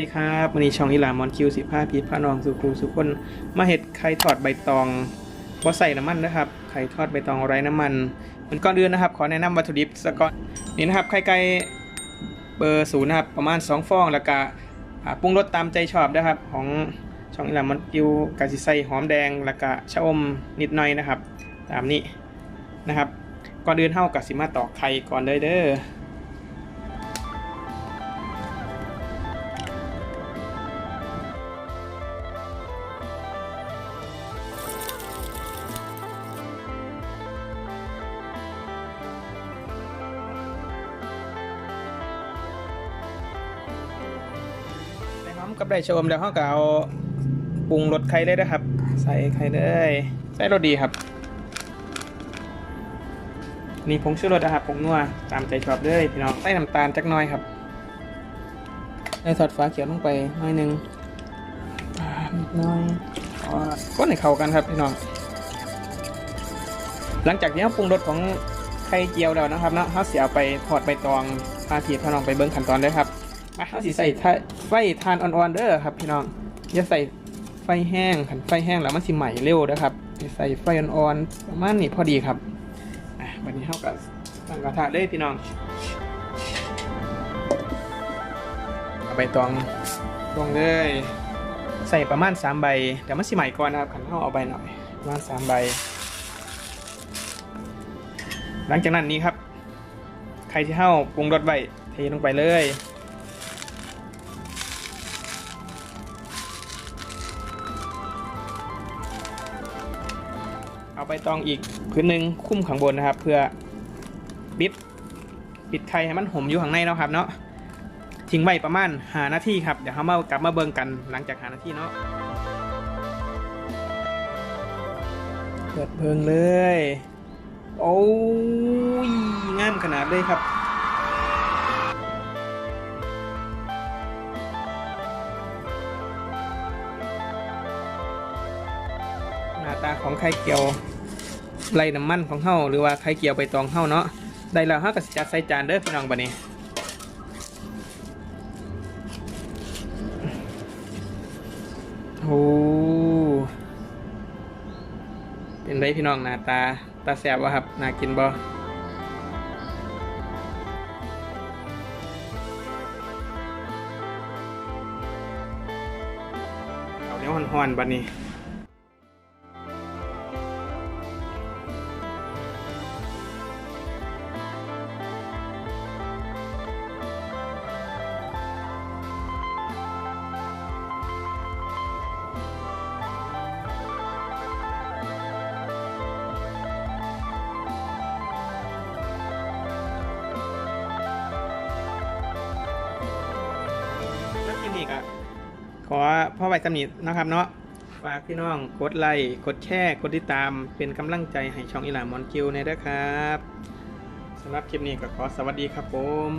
ดีครับวันนี้ช่องอีหลามอนคิวสิผ้าพีพระนองสุครูสุคนมาเห็ดไข่ทอดใบตองบ่ใส่น้ำมันนะครับไข่ทอดใบตองไร้น้ำมันเหมือนก่อนอื่นนะครับ ขอแนะนำวัตถุดิบสกก่อนนี่นะครับไข่ไก่เบอร์ศูนย์นะครับประมาณ 2 ฟองแล้วก็ปรุงรสตามใจชอบนะครับ ของช่องอีหลามอนคิวกาสิใส่หอมแดงแล้วก็ชะอมนิดหน่อยนะครับ ตามนี้นะครับ ก่อนอื่นเท่ากับสิมาตอกไข่ก่อนเลยเด้อ กับได้ชมแล้วเขาก็เอาปรุงรสไข่เลยนะครับ ใส่ไข่เลยใส่รสดีครับ นี่ผงชูรสนะครับผงนัวตามใจชอบเลยพี่น้องใส่น้ำตาลจักน้อยครับใส่ซอสฟ้าเขียวลงไปน่อยหนึงอ่านิดหน้อยอ๋อก้นให้เข้ากันครับพี่น้องหลังจากนี้เราปรุงรสของไข่เจียวแล้วนะครับเนาะเขาเสียไปทอดใบตองพาทีพี่น้องไปเบิ้งขั้นตอนเลยครับมาเขาสิใส่ทา ไฟทานอ่อนๆเด้อครับพี่น้องอย่าใส่ไฟแห้งขันไฟแห้งแล้วมันสิใหม่เร็วนะครับให้ใส่ไฟอ่อนๆประมาณนี้พอดีครับอะวันนี้เข้ากับตั้งกระทะเลยพี่น้องเอาใบตองลงเลย ใส่ประมาณ3ใบเดี๋ยวมันสิใหม่ก่อนนะครับขันเข้าเอาใบหน่อยประมาณ3ใบ หลังจากนั้นนี้ครับใครที่เข้าปรุงรสไว้เทลงไปเลย ไปตองอีกพื้นหนึ่งคุ้มข้างบนนะครับ เพื่อปิดปิดไข่ให้มันห่มอยู่ข้างในเนาะครับเนาะทิ้งไว้ประมาณหานาทีครับเดี๋ยวเขามากลับมาเบิ่งกันหลังจากหานาทีเนาะเปิดเพิงเลย โอ้ยงามขนาดเลยครับหน้าตาของไข่เกียว ไรน้ำมันของเฮาหรือว่าไข่เกียวใบตองเฮาเนาะได้แล้วเฮาก็สิจัดใส่จานเด้อพี่น้องบัดนี้โอ้เป็นไรพี่น้องหน้าตาตาแสบวะครับน่ากินบ่เอาเนี้ยห่อนๆบัดนี้ นิกอะขอพ่อไว้สำนินะครับเนาะฝากพี่น้องกดไลค์กดแชร์กดติดตามเป็นกำลังใจให้ช่องอีหลามอนคิวในเด้อครับสำหรับคลิปนี้ก็ขอสวัสดีครับผม